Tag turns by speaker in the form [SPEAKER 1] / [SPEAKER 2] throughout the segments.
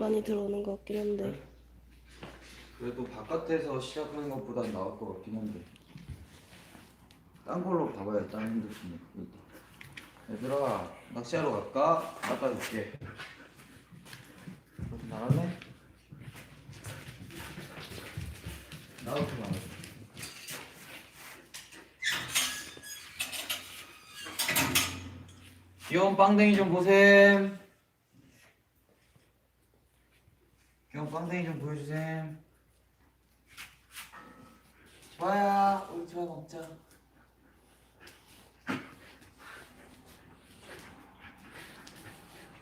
[SPEAKER 1] 많이 들어오는 것 같긴 한데.
[SPEAKER 2] 그래도 바깥에서 시작하는 것보단 나을 것 같긴 한데 딴 걸로 봐봐요 딴 핸드폰에 얘들아 낚시하러 갈까? 갖다 줄게 나갈래? 나부터 나가 귀여운 빵댕이 좀 보셈 귀여운 빵댕이 좀 보여주셈 좋아야 우리 좋아 먹자.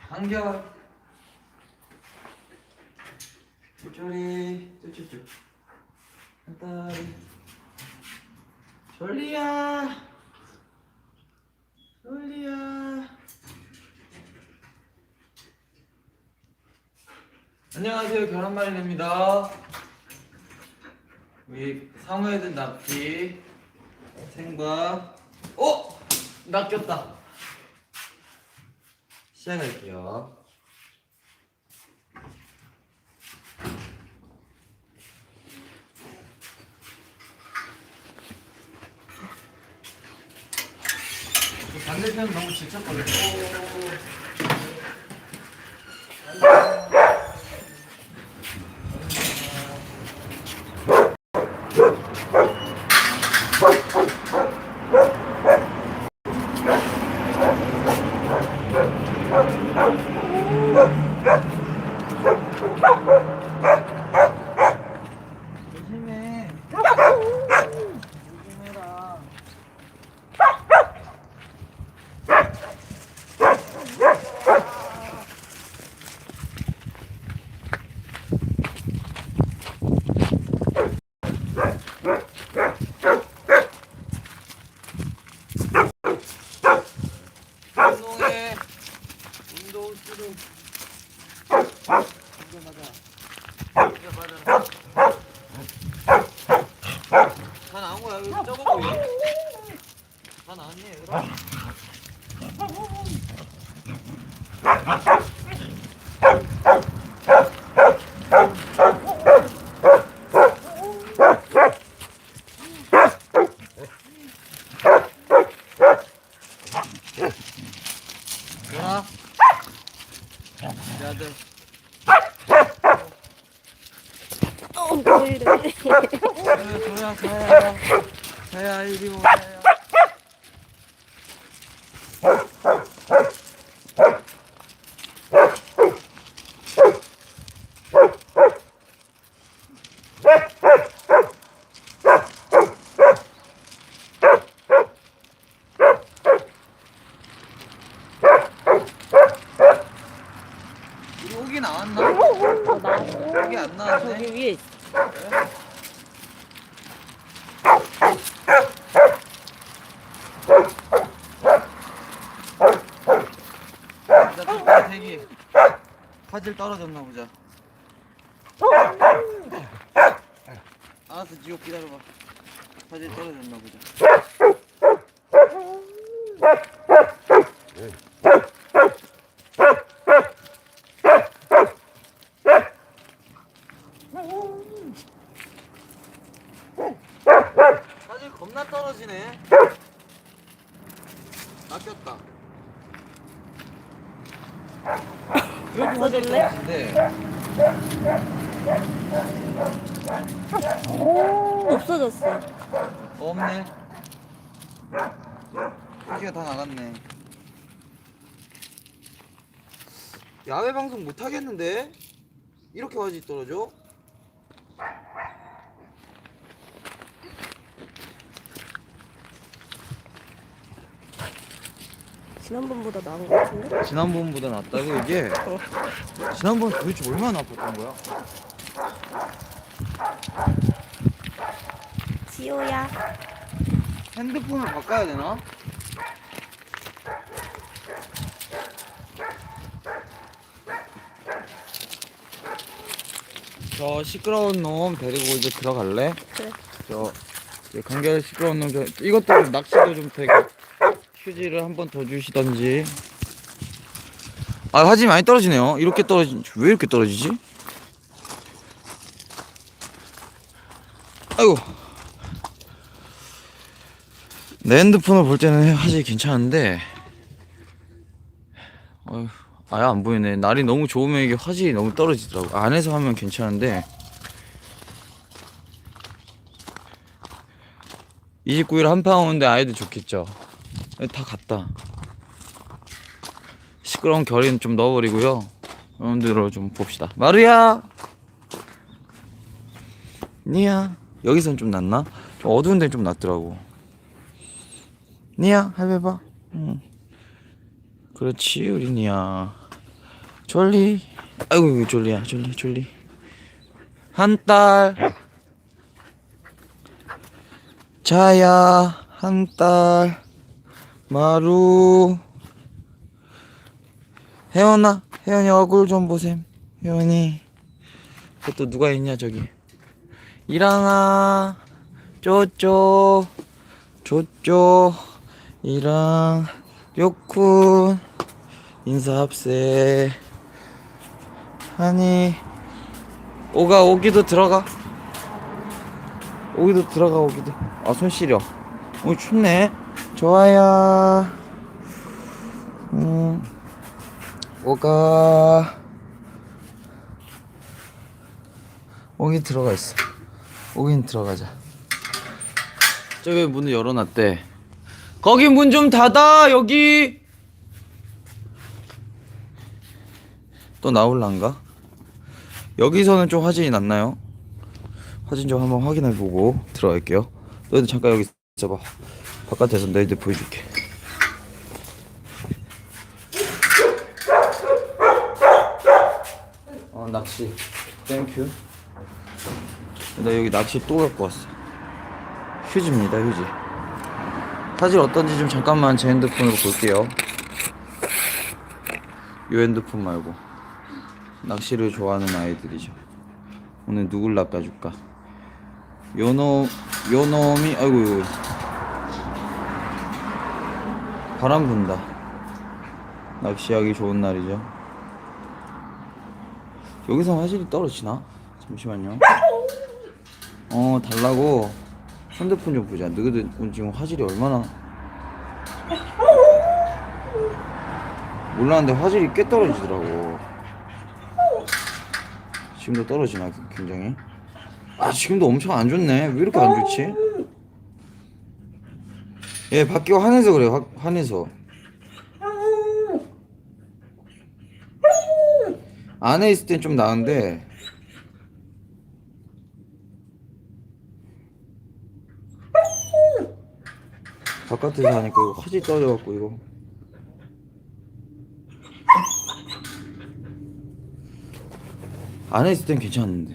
[SPEAKER 2] 한결. 쫄쫄쫄 한딸이 졸리야 졸리야 안녕하세요. 계란말이입니다. 우리 상어에 든 납기 생과 어? 낚였다. 시작할게요. 그 반대편 너무 질척거려 조 私?
[SPEAKER 1] 저기 위에 있어.
[SPEAKER 2] 화질 떨어졌나 보자. 알았어, 지옥 기다려봐. 화질 떨어졌나 보자. 화질 떨어지네. 낚였다.
[SPEAKER 1] 써줄래?
[SPEAKER 2] 네.
[SPEAKER 1] 없어졌어.
[SPEAKER 2] 없네. 표시가 다 나갔네. 야외 방송 못 하겠는데? 이렇게 화질 떨어져?
[SPEAKER 1] 지난번보다 나은 것 같은데?
[SPEAKER 2] 지난번보다 낫다고 이게? 지난번 도대체 얼마나 나빴던 거야?
[SPEAKER 1] 지호야.
[SPEAKER 2] 핸드폰을 바꿔야 되나? 저 시끄러운 놈 데리고 이제 들어갈래?
[SPEAKER 1] 그래.
[SPEAKER 2] 저 이제 간결 시끄러운 놈 저, 이것도 좀 낚시도 좀 되게 휴지를 한 번 더 주시던지. 아 화질이 많이 떨어지네요. 이렇게 떨어지 왜 이렇게 떨어지지? 아이고. 내 핸드폰을 볼 때는 화질이 괜찮은데. 어휴, 아예 안 보이네. 날이 너무 좋으면 이게 화질이 너무 떨어지더라고. 안에서 하면 괜찮은데. 29일 한파 오는데 아이들 좋겠죠 다 갔다. 시끄러운 결의는 좀 넣어버리고요. 여러분들로 좀 봅시다. 마루야! 니야 여기선 좀 낫나? 좀 어두운 데는 좀 낫더라고. 니야 할배 봐. 응. 그렇지 우리 니야. 졸리. 아이고 졸리야. 졸리 졸리. 한 딸. 자야 한 딸 마루. 혜연아 혜연이 얼굴 좀 보셈. 혜연이. 그것도 누가 있냐 저기. 이랑아. 쪼쪼. 쪼쪼. 이랑. 요쿤. 인사합세. 하니. 오가 오기도 들어가. 오기도 들어가 오기도. 아 손 시려. 오 춥네 좋아요. 음. 오가? 오기 들어가 있어. 오긴 들어가자. 저기 문을 열어놨대. 거기 문 좀 닫아 여기. 또 나올란가? 여기서는 좀 화질이 났나요? 화질 좀 한번 확인해보고 들어갈게요. 너희들 잠깐 여기 있어봐 바깥에서 너희들 보여줄게. 어 낚시. 땡큐. 나 여기 낚시 또 갖고 왔어. 휴지입니다 휴지. 사실 어떤지 좀 잠깐만 제 핸드폰으로 볼게요. 요 핸드폰 말고. 낚시를 좋아하는 아이들이죠. 오늘 누굴 낚아줄까? 요 놈 요 놈이 아이고 바람 분다. 낚시하기 좋은 날이죠. 여기서 화질이 떨어지나? 잠시만요. 어 달라고. 핸드폰 좀 보자. 너희들 지금 화질이 얼마나 몰랐는데 화질이 꽤 떨어지더라고. 지금도 떨어지나 굉장히? 아 지금도 엄청 안 좋네. 왜 이렇게 안 좋지 얘 밖에 화내서 그래 화, 화내서. 안에 있을 땐 좀 나은데. 바깥에서 하니까 이거 화질 떨어져갖고 이거. 안에 있을 땐 괜찮은데.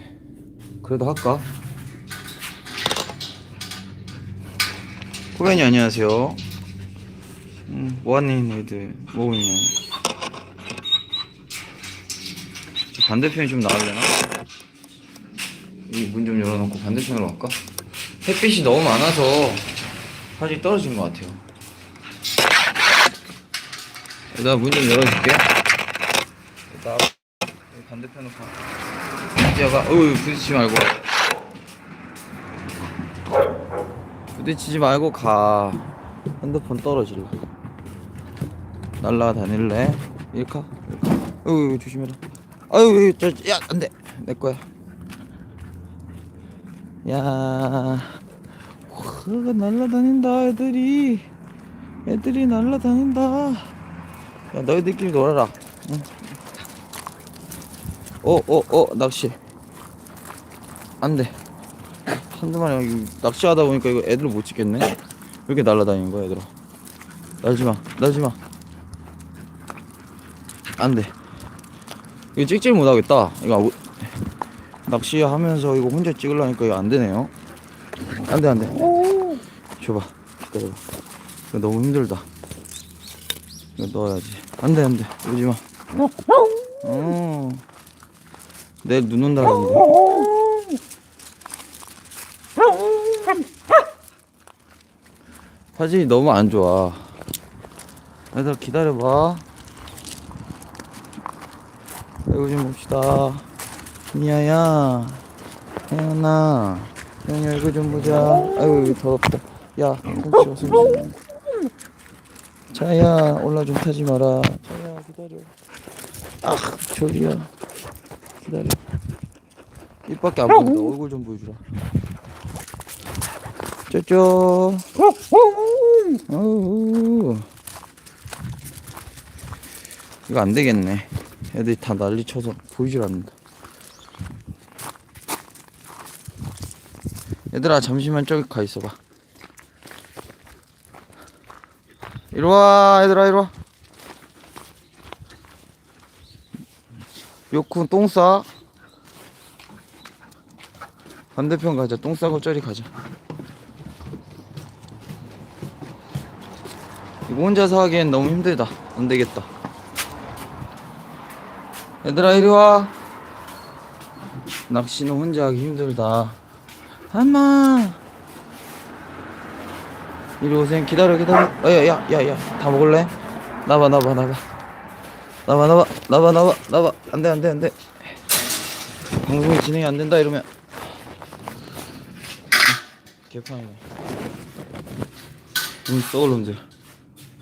[SPEAKER 2] 그래도 할까? 후배님 안녕하세요. 음, 뭐하고 있냐. 저 반대편이 좀 나을래나? 이 문 좀 열어놓고 반대편으로 갈까? 햇빛이 너무 많아서 화질이 떨어진 것 같아요. 여기다 문좀 열어줄게. 여기 반대편으로 가. 뛰어가. 어우 부딪히지 말고 부딪히지 말고 가. 핸드폰 떨어질래. 날라다닐래? 일카 일카 어우 조심해라. 아유 저 야 안 돼. 내 거야. 야 흐, 날라다닌다 애들이. 애들이 날라다닌다. 야 너희들끼리 놀아라. 응. 어, 어, 어, 낚시. 안 돼. 한두 마리, 여기 낚시하다 보니까 이거 애들 못 찍겠네? 왜 이렇게 날아다니는 거야, 얘들아? 날지 마, 날지 마. 안 돼. 이거 찍질 못 하겠다. 이거 오- 낚시하면서 이거 혼자 찍으려니까 이거 안 되네요. 안 돼, 안 돼. 줘봐. 기다려봐. 이거 너무 힘들다. 이거 넣어야지. 안 돼, 안 돼. 오지 마. 어. 내일 눈 온다는데. 화질이 너무 안 좋아. 얘들아 기다려봐. 이거 좀 봅시다. 미아야, 혜연아, 혜연이 얼굴 좀 보자. 아유 더럽다. 야, 손 치워. 자야, 올라 좀 타지 마라. 자야, 기다려. 아, 저기야. 기다려. 입밖에 안 보인다. 얼굴 좀 보여주라. 쪼쪼. 이거 안 되겠네. 애들이 다 난리 쳐서 보이질 않는다. 얘들아, 잠시만 저기 가 있어봐. 이리 와, 얘들아, 이리 와. 요쿠 똥 싸. 반대편 가자. 똥 싸고 저리 가자. 혼자서 하기엔 너무 힘들다. 안 되겠다. 얘들아 이리 와. 낚시는 혼자 하기 힘들다. 엄마. 이리 오세요. 기다려 기다려. 야야 야 야 다 먹을래? 나봐 나봐 나봐. 나봐 나봐 나봐 나봐 나봐. 안 돼 안 돼 안 돼. 방송이 진행이 안 된다 이러면. 개판이네. 음 썩을 놈들.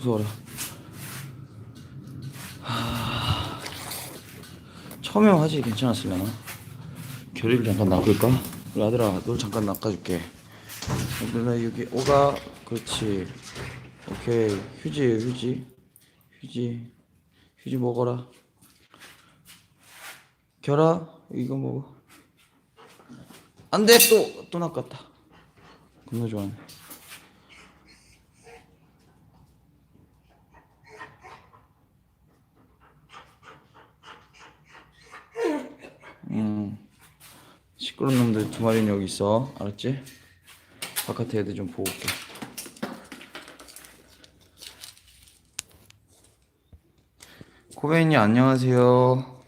[SPEAKER 2] 무서워라. 처음에 하지 괜찮았으려나? 결의를 잠깐 낚을까? 라들아 널 잠깐 낚아줄게. 얘들아 여기 오가 그렇지. 오케이 휴지 휴지. 휴지 휴지 먹어라. 결아 이거 먹어. 안돼 또또 낚았다. 겁나 좋아하네 음. 시끄러운 놈들 두 마리는 여기 있어. 알았지? 바깥에 애들 좀 보고 올게. 코베인님 안녕하세요.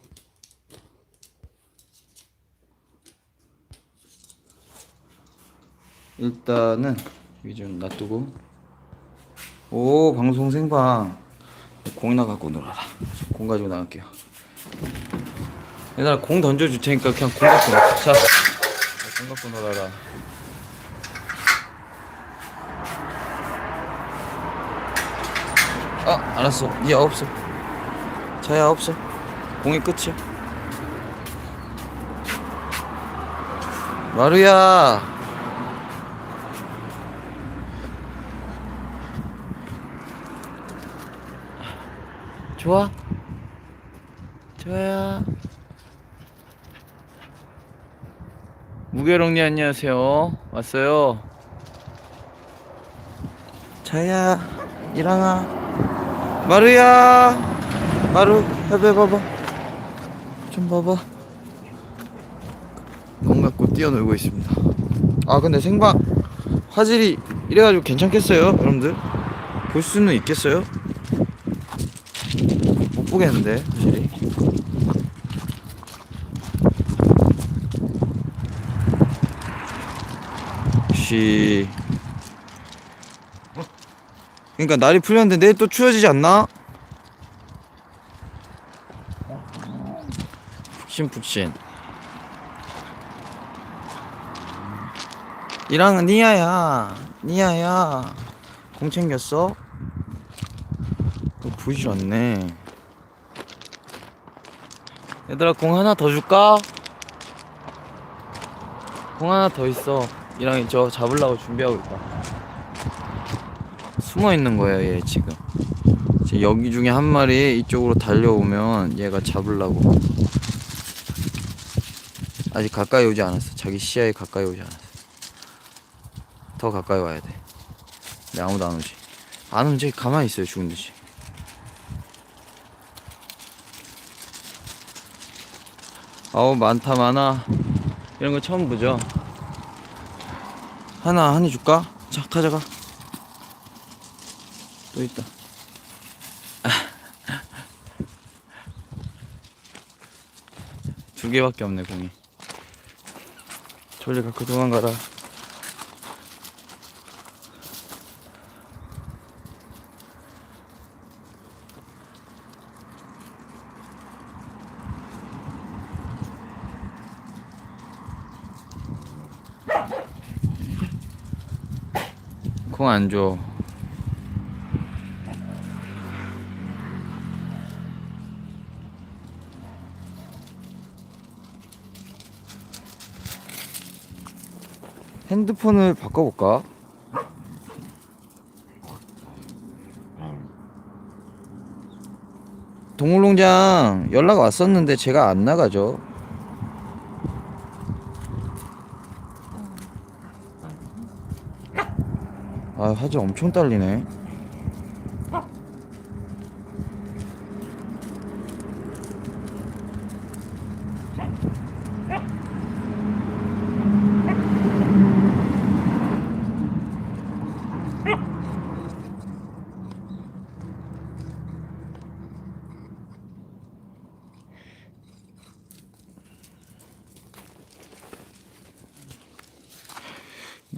[SPEAKER 2] 일단은 여기 좀 놔두고. 오 방송 생방. 공이나 갖고 놀아라. 공 가지고 나갈게요 얘들아 공 던져줄 테니까 그냥 공 갖고 놀아 자, 공 갖고 놀아라. 아 알았어. 얘 없어 자야 없어 공이 끝이야. 마루야. 좋아? 좋아요 무게롱님 안녕하세요. 왔어요. 자야 일어나. 마루야 마루 해배 봐봐. 좀 봐봐. 공 갖고 뛰어놀고 있습니다. 아 근데 생방 화질이 이래가지고 괜찮겠어요 여러분들? 볼 수는 있겠어요? 못 보겠는데 확실 히 혹시 그러니까 날이 풀렸는데 내일 또 추워지지 않나? 푹신푹신 이랑은 니아야 니아야 공 챙겼어? 또 보이질 않네 얘들아 공 하나 더 줄까? 공 하나 더 있어 이랑이 저 잡으려고 준비하고 있다. 숨어 있는 거야 얘 지금. 지금 여기 중에 한 마리 이쪽으로 달려오면 얘가 잡으려고. 아직 가까이 오지 않았어. 자기 시야에 가까이 오지 않았어. 더 가까이 와야 돼. 근데 아무도 안 오지. 안 오면 저기 가만히 있어요 죽은 듯이. 아우 많다 많아. 이런 거 처음 보죠 하나 하나 줄까? 자 가져가. 또 있다. 두 개밖에 없네 공이. 저리 갖고 도망가라 안 줘. 핸드폰을 바꿔볼까? 동물농장 연락 왔었는데 제가 안 나가죠. 아 화질 엄청 딸리네.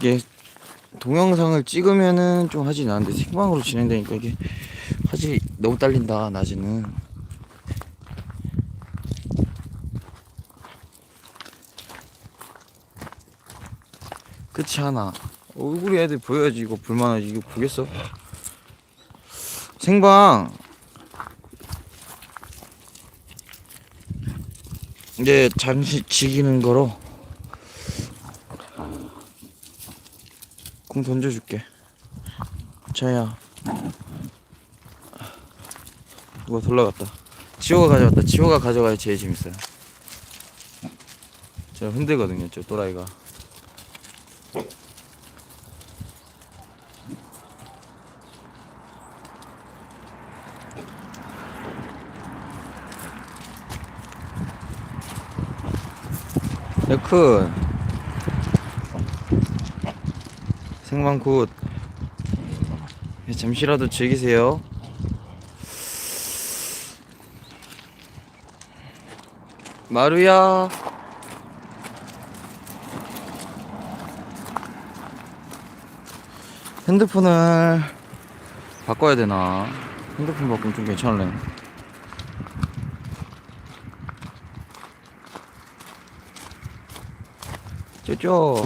[SPEAKER 2] 이게 동영상을 찍으면은 좀 화질이 나는데 생방으로 진행되니까 이게 화질이 너무 딸린다 낮에는. 그렇지 않아 얼굴이 애들 보여야지 이거 볼만하지. 이거 보겠어? 생방. 이제 잠시 지기는 거로 공 던져줄게. 자야. 누가 돌아갔다. 지호가 가져갔다. 지호가 가져가야 제일 재밌어요. 제가 흔들거든요, 저 또라이가. 에큰 생방 굿. 예, 잠시라도 즐기세요. 마루야. 핸드폰을 바꿔야 되나? 핸드폰 바꾸면 좀 괜찮을래? 쪼쪼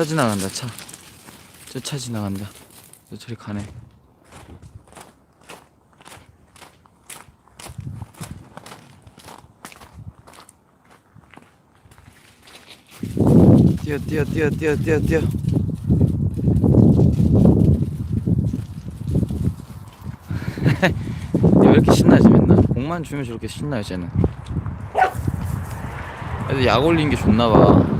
[SPEAKER 2] 차 지나간다 차. 저 차 지나간다. 저 저리 가네. 뛰어 뛰어 뛰어 뛰어 뛰어 뛰어. 왜 이렇게 신나지 맨날? 공만 주면 저렇게 신나요 쟤는. 애들 약 올린 게 좋나 봐.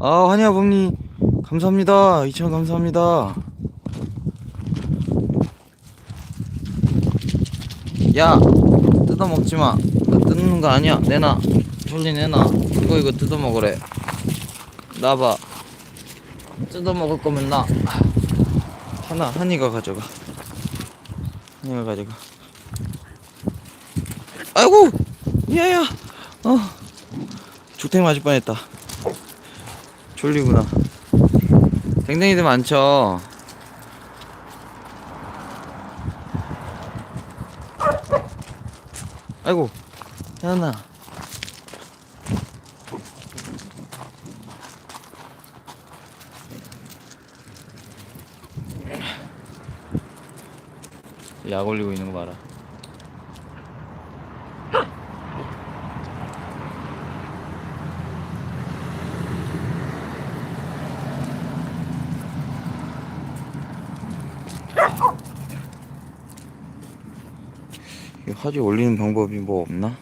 [SPEAKER 2] 아 환희야 범니 감사합니다. 2천 감사합니다. 야 뜯어 먹지마. 나 뜯는 거 아니야. 내놔. 솔리 내놔. 이거 이거 뜯어 먹으래. 나봐. 뜯어 먹을 거면 나. 하나 한이가 가져가. 한이가 가져가. 아이고! 야야! 어. 죽탱 맞을 뻔했다 졸리구나. 댕댕이들 많죠. 아이고, 현아. 약 올리고 있는 거 봐라. 화질 올리는 방법이 뭐 없나?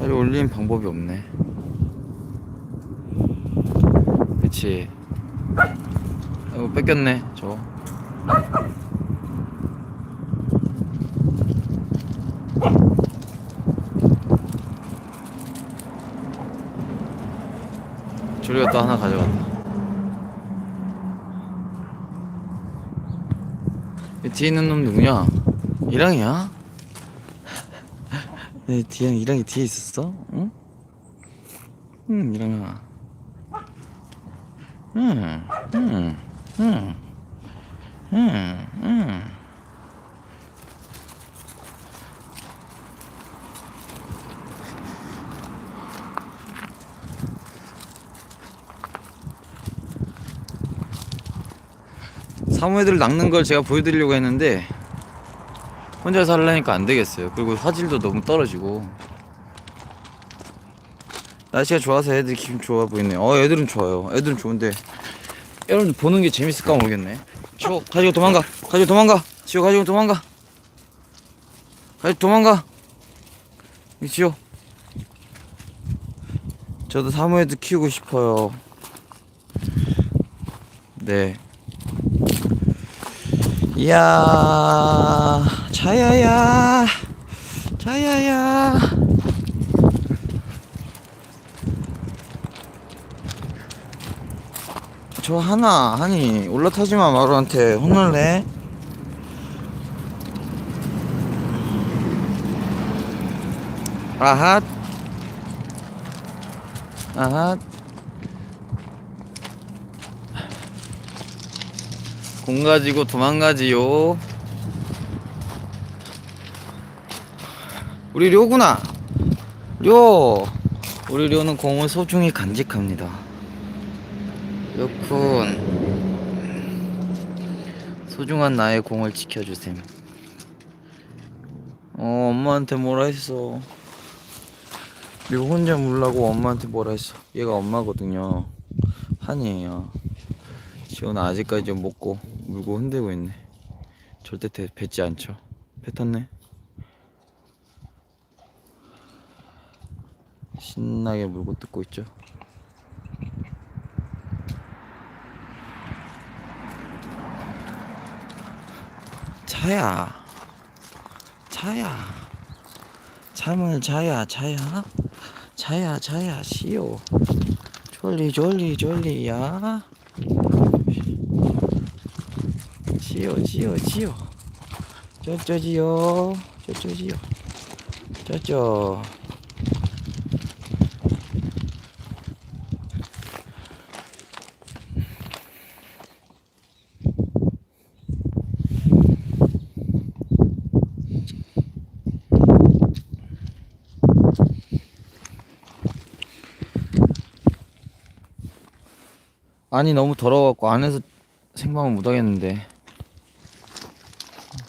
[SPEAKER 2] 화질 올리는 방법이 없네. 그치. 아이고 뺏겼네 저 또 하나 가져갔다. 이 뒤에 있는 놈 누구냐? 이랑이야? 내 뒤에 이랑이 뒤에 있었어? 응? 응, 이랑아. 응, 응, 응, 응, 응. 사무애들 낚는 걸 제가 보여드리려고 했는데 혼자 살라니까 안 되겠어요. 그리고 화질도 너무 떨어지고 날씨가 좋아서 애들 기분 좋아 보이네요. 어, 애들은 좋아요. 애들은 좋은데 여러분 보는 게 재밌을까 모르겠네. 지호 가지고 도망가. 가지고 도망가. 지호 가지고 도망가. 가지고 도망가. 이 지호. 저도 사무애들 키우고 싶어요. 네. 이야 자야야. 자야야. 저 하나 하니 올라타지마 마루한테. 혼날래? 아핫. 아핫 공 가지고 도망가지요. 우리 료구나. 료. 우리 료는 공을 소중히 간직합니다. 료쿤. 소중한 나의 공을 지켜주셈. 어, 엄마한테 뭐라 했어. 료 혼자 물라고 엄마한테 뭐라 했어. 얘가 엄마거든요. 한이에요. 지원아 아직까지 좀 먹고 물고 흔들고 있네. 절대 대, 뱉지 않죠. 뱉었네. 신나게 물고 뜯고 있죠. 차야, 차야, 잠을 자야, 자야, 자야, 자야, 시오. 졸리, 졸리, 졸리야. 지요 지요 지요 저저 지요 저저 지요 저저 아니 너무 더러워갖고 안에서 생방을 못 하겠는데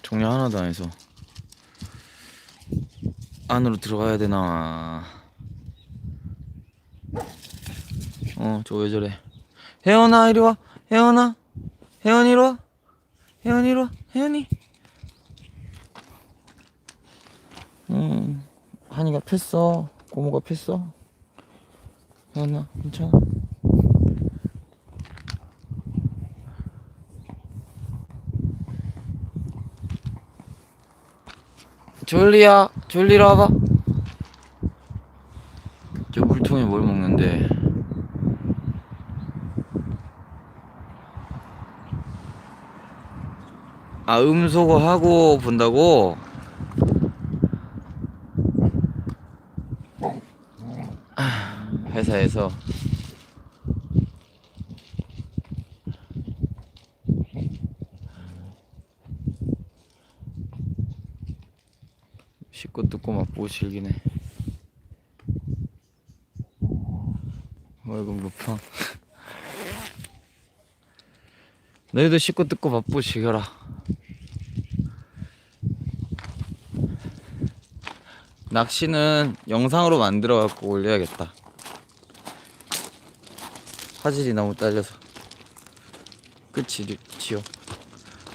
[SPEAKER 2] 정리 하나도 안 해서 안으로 들어가야 되나? 어 저 왜 저래? 혜연아 이리 와. 혜연아? 혜연이 이리 와. 혜연이 이리 와. 혜연이? 음 한이가 폈어. 고모가 폈어. 혜연아 괜찮아 졸리야 졸리로 와봐. 저 물통에 뭘 먹는데? 아 음소거 하고 본다고? 아, 회사에서 씻고 뜯고 맛보고 즐기네. 월급 무팡 너희도 씻고 뜯고 맛보고 즐겨라. 낚시는 영상으로 만들어 갖고 올려야겠다. 화질이 너무 딸려서. 리- 지효.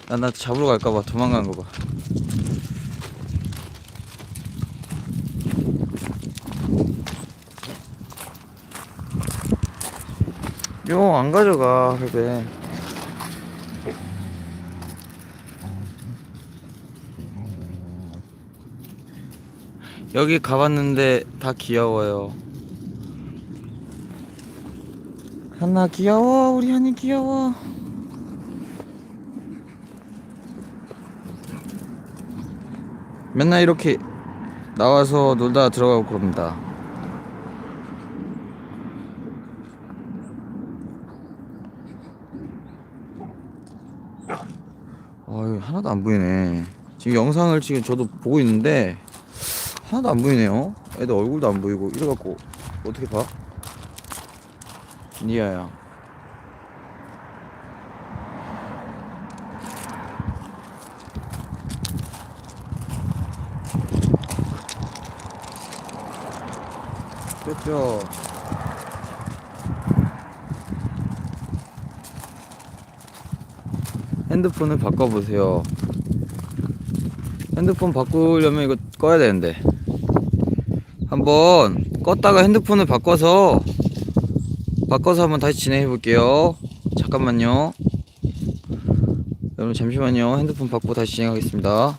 [SPEAKER 2] 나, 나 잡으러 갈까봐 도망간 거봐 용안 가져가 그래 여기 가봤는데 다 귀여워요. 한나 귀여워 우리 한이 귀여워. 맨날 이렇게 나와서 놀다 들어가고 그럽니다 아유 하나도 안 보이네. 지금 영상을 지금 저도 보고 있는데 하나도 안 보이네요. 애들 얼굴도 안 보이고 이래갖고 어떻게 봐? 니아야. 뼈뼈 핸드폰을 바꿔보세요. 핸드폰 바꾸려면 이거 꺼야 되는데. 한번 껐다가 핸드폰을 바꿔서 바꿔서 한번 다시 진행해 볼게요. 잠깐만요. 여러분 잠시만요. 핸드폰 바꾸고 다시 진행하겠습니다